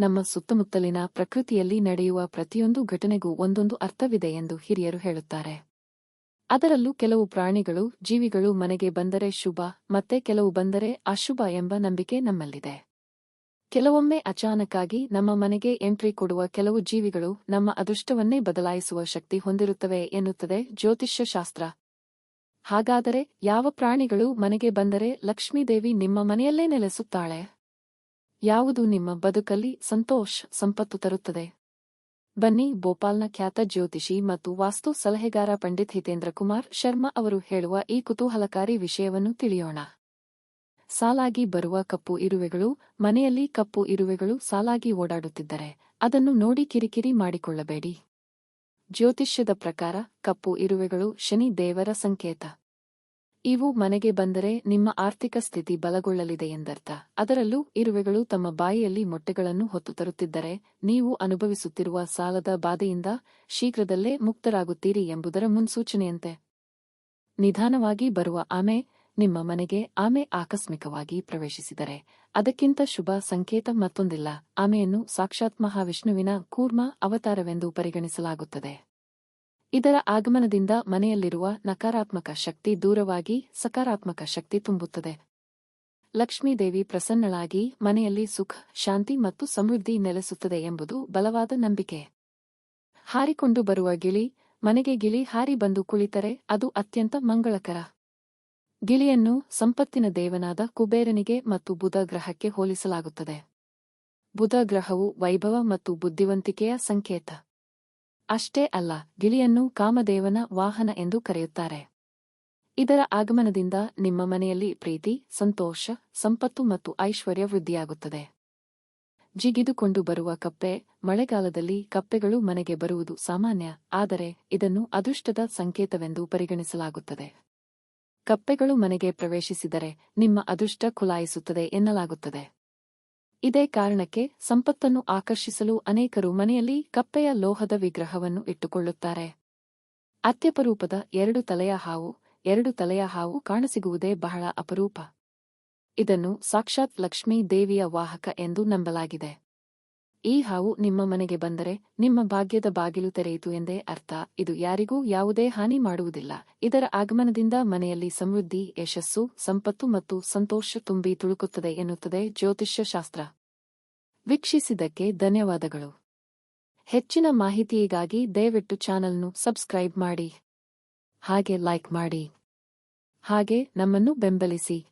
ನಮ್ಮ ಸುತ್ತಮುತ್ತಲಿನ ಪ್ರಕೃತಿಯಲ್ಲಿ ನಡೆಯುವ ಪ್ರತಿಯೊಂದು ಘಟನೆಗೂ ಒಂದೊಂದು ಅರ್ಥವಿದೆ ಎಂದು ಹಿರಿಯರು ಹೇಳುತ್ತಾರೆ. ಅದರಲ್ಲೂ ಕೆಲವು ಪ್ರಾಣಿಗಳು, ಜೀವಿಗಳು ಮನೆಗೆ ಬಂದರೆ ಶುಭ, ಮತ್ತೆ ಕೆಲವು ಬಂದರೆ ಅಶುಭ ಎಂಬ ನಂಬಿಕೆ ನಮ್ಮಲ್ಲಿದೆ. ಕೆಲವೊಮ್ಮೆ ಅಚಾನಕ್ಕಾಗಿ ನಮ್ಮ ಮನೆಗೆ ಎಂಟ್ರಿ ಕೊಡುವ ಕೆಲವು ಜೀವಿಗಳು ನಮ್ಮ ಅದೃಷ್ಟವನ್ನೇ ಬದಲಾಯಿಸುವ ಶಕ್ತಿ ಹೊಂದಿರುತ್ತವೆ ಎನ್ನುತ್ತದೆ ಜ್ಯೋತಿಷ್ಯ ಶಾಸ್ತ್ರ ಹಾಗಾದರೆ ಯಾವ ಪ್ರಾಣಿಗಳು ಮನೆಗೆ ಬಂದರೆ ಲಕ್ಷ್ಮೀದೇವಿ ನಿಮ್ಮ ಮನೆಯಲ್ಲೇ ನೆಲೆಸುತ್ತಾಳೆ? ಯಾವುದು ನಿಮ್ಮ ಬದುಕಲ್ಲಿ ಸಂತೋಷ್, ಸಂಪತ್ತು ತರುತ್ತದೆ? ಬನ್ನಿ ಭೋಪಾಲ್ನ ಖ್ಯಾತ ಜ್ಯೋತಿಷಿ ಮತ್ತು ವಾಸ್ತು ಸಲಹೆಗಾರ ಪಂಡಿತ್ ಹಿತೇಂದ್ರ ಕುಮಾರ್ ಶರ್ಮಾ ಅವರು ಹೇಳುವ ಈ ಕುತೂಹಲಕಾರಿ ವಿಷಯವನ್ನು ತಿಳಿಯೋಣ. ಸಾಲಾಗಿ ಬರುವ ಕಪ್ಪು ಇರುವೆಗಳು, ಮನೆಯಲ್ಲಿ ಕಪ್ಪು ಇರುವೆಗಳು ಸಾಲಾಗಿ ಓಡಾಡುತ್ತಿದ್ದರೆ ಅದನ್ನು ನೋಡಿ ಕಿರಿಕಿರಿ ಮಾಡಿಕೊಳ್ಳಬೇಡಿ. ಜ್ಯೋತಿಷ್ಯದ ಪ್ರಕಾರ ಕಪ್ಪು ಇರುವೆಗಳು ಶನಿ ದೇವರ ಸಂಕೇತ. ಇವು ಮನೆಗೆ ಬಂದರೆ ನಿಮ್ಮ ಆರ್ಥಿಕ ಸ್ಥಿತಿ ಬಲಗೊಳ್ಳಲಿದೆ ಎಂದರ್ಥ. ಅದರಲ್ಲೂ ಇರುವೆಗಳು ತಮ್ಮ ಬಾಯಿಯಲ್ಲಿ ಮೊಟ್ಟೆಗಳನ್ನು ಹೊತ್ತು ತರುತ್ತಿದ್ದರೆ ನೀವು ಅನುಭವಿಸುತ್ತಿರುವ ಸಾಲದ ಬಾಧೆಯಿಂದ ಶೀಘ್ರದಲ್ಲೇ ಮುಕ್ತರಾಗುತ್ತೀರಿ ಎಂಬುದರ ಮುನ್ಸೂಚನೆಯಂತೆ. ನಿಧಾನವಾಗಿ ಬರುವ ಆಮೆ ನಿಮ್ಮ ಮನೆಗೆ ಆಮೆ ಆಕಸ್ಮಿಕವಾಗಿ ಪ್ರವೇಶಿಸಿದರೆ ಅದಕ್ಕಿಂತ ಶುಭ ಸಂಕೇತ ಮತ್ತೊಂದಿಲ್ಲ. ಆಮೆಯನ್ನು ಸಾಕ್ಷಾತ್ ಮಹಾವಿಷ್ಣುವಿನ ಕೂರ್ಮ ಅವತಾರವೆಂದು ಪರಿಗಣಿಸಲಾಗುತ್ತದೆ. ಇದರ ಆಗಮನದಿಂದ ಮನೆಯಲ್ಲಿರುವ ನಕಾರಾತ್ಮಕ ಶಕ್ತಿ ದೂರವಾಗಿ ಸಕಾರಾತ್ಮಕ ಶಕ್ತಿ ತುಂಬುತ್ತದೆ. ಲಕ್ಷ್ಮೀದೇವಿ ಪ್ರಸನ್ನಳಾಗಿ ಮನೆಯಲ್ಲಿ ಸುಖ, ಶಾಂತಿ ಮತ್ತು ಸಮೃದ್ಧಿ ನೆಲೆಸುತ್ತದೆ ಎಂಬುದು ಬಲವಾದ ನಂಬಿಕೆ. ಹಾರಿಕೊಂಡು ಬರುವ ಗಿಳಿ, ಮನೆಗೆ ಗಿಳಿ ಹಾರಿ ಬಂದು ಕುಳಿತರೆ ಅದು ಅತ್ಯಂತ ಮಂಗಳಕರ. ಗಿಳಿಯನ್ನು ಸಂಪತ್ತಿನ ದೇವನಾದ ಕುಬೇರನಿಗೆ ಮತ್ತು ಬುಧ ಗ್ರಹಕ್ಕೆ ಹೋಲಿಸಲಾಗುತ್ತದೆ. ಬುಧ ಗ್ರಹವು ವೈಭವ ಮತ್ತು ಬುದ್ಧಿವಂತಿಕೆಯ ಸಂಕೇತ. ಅಷ್ಟೇ ಅಲ್ಲ, ಗಿಳಿಯನ್ನು ಕಾಮದೇವನ ವಾಹನ ಎಂದು ಕರೆಯುತ್ತಾರೆ. ಇದರ ಆಗಮನದಿಂದ ನಿಮ್ಮ ಮನೆಯಲ್ಲಿ ಪ್ರೀತಿ, ಸಂತೋಷ, ಸಂಪತ್ತು ಮತ್ತು ಐಶ್ವರ್ಯ ವೃದ್ಧಿಯಾಗುತ್ತದೆ. ಜಿಗಿದುಕೊಂಡು ಬರುವ ಕಪ್ಪೆ, ಮಳೆಗಾಲದಲ್ಲಿ ಕಪ್ಪೆಗಳು ಮನೆಗೆ ಬರುವುದು ಸಾಮಾನ್ಯ, ಆದರೆ ಇದನ್ನು ಅದೃಷ್ಟದ ಸಂಕೇತವೆಂದು ಪರಿಗಣಿಸಲಾಗುತ್ತದೆ. ಕಪ್ಪೆಗಳು ಮನೆಗೆ ಪ್ರವೇಶಿಸಿದರೆ ನಿಮ್ಮ ಅದೃಷ್ಟ ಖುಲಾಯಿಸುತ್ತದೆ ಎನ್ನಲಾಗುತ್ತದೆ. ಇದೇ ಕಾರಣಕ್ಕೆ ಸಂಪತ್ತನ್ನು ಆಕರ್ಷಿಸಲು ಅನೇಕರು ಮನೆಯಲ್ಲಿ ಕಪ್ಪೆಯ ಲೋಹದ ವಿಗ್ರಹವನ್ನು ಇಟ್ಟುಕೊಳ್ಳುತ್ತಾರೆ. ಅತ್ಯಪರೂಪದ ಎರಡು ತಲೆಯ ಹಾವು, ಎರಡು ತಲೆಯ ಹಾವು ಕಾಣಸಿಗುವುದೇ ಬಹಳ ಅಪರೂಪ. ಇದನ್ನು ಸಾಕ್ಷಾತ್ ಲಕ್ಷ್ಮೀ ದೇವಿಯ ವಾಹಕ ಎಂದು ನಂಬಲಾಗಿದೆ. ಈ ಹಾವು ನಿಮ್ಮ ಮನೆಗೆ ಬಂದರೆ ನಿಮ್ಮ ಭಾಗ್ಯದ ಬಾಗಿಲು ತೆರೆಯಿತು ಎಂದೇ ಅರ್ಥ. ಇದು ಯಾರಿಗೂ ಯಾವುದೇ ಹಾನಿ ಮಾಡುವುದಿಲ್ಲ. ಇದರ ಆಗಮನದಿಂದ ಮನೆಯಲ್ಲಿ ಸಮೃದ್ಧಿ, ಯಶಸ್ಸು, ಸಂಪತ್ತು ಮತ್ತು ಸಂತೋಷ ತುಂಬಿ ತುಳುಕುತ್ತದೆ ಎನ್ನುತ್ತದೆ ಜ್ಯೋತಿಷ್ಯ ಶಾಸ್ತ್ರ ವೀಕ್ಷಿಸಿದ್ದಕ್ಕೆ ಧನ್ಯವಾದಗಳು. ಹೆಚ್ಚಿನ ಮಾಹಿತಿಗಾಗಿ ದಯವಿಟ್ಟು ಚಾನಲ್ನು ಸಬ್ಸ್ಕ್ರೈಬ್ ಮಾಡಿ. ಹಾಗೆ ಲೈಕ್ ಮಾಡಿ. ಹಾಗೆ ನಮ್ಮನ್ನು ಬೆಂಬಲಿಸಿ.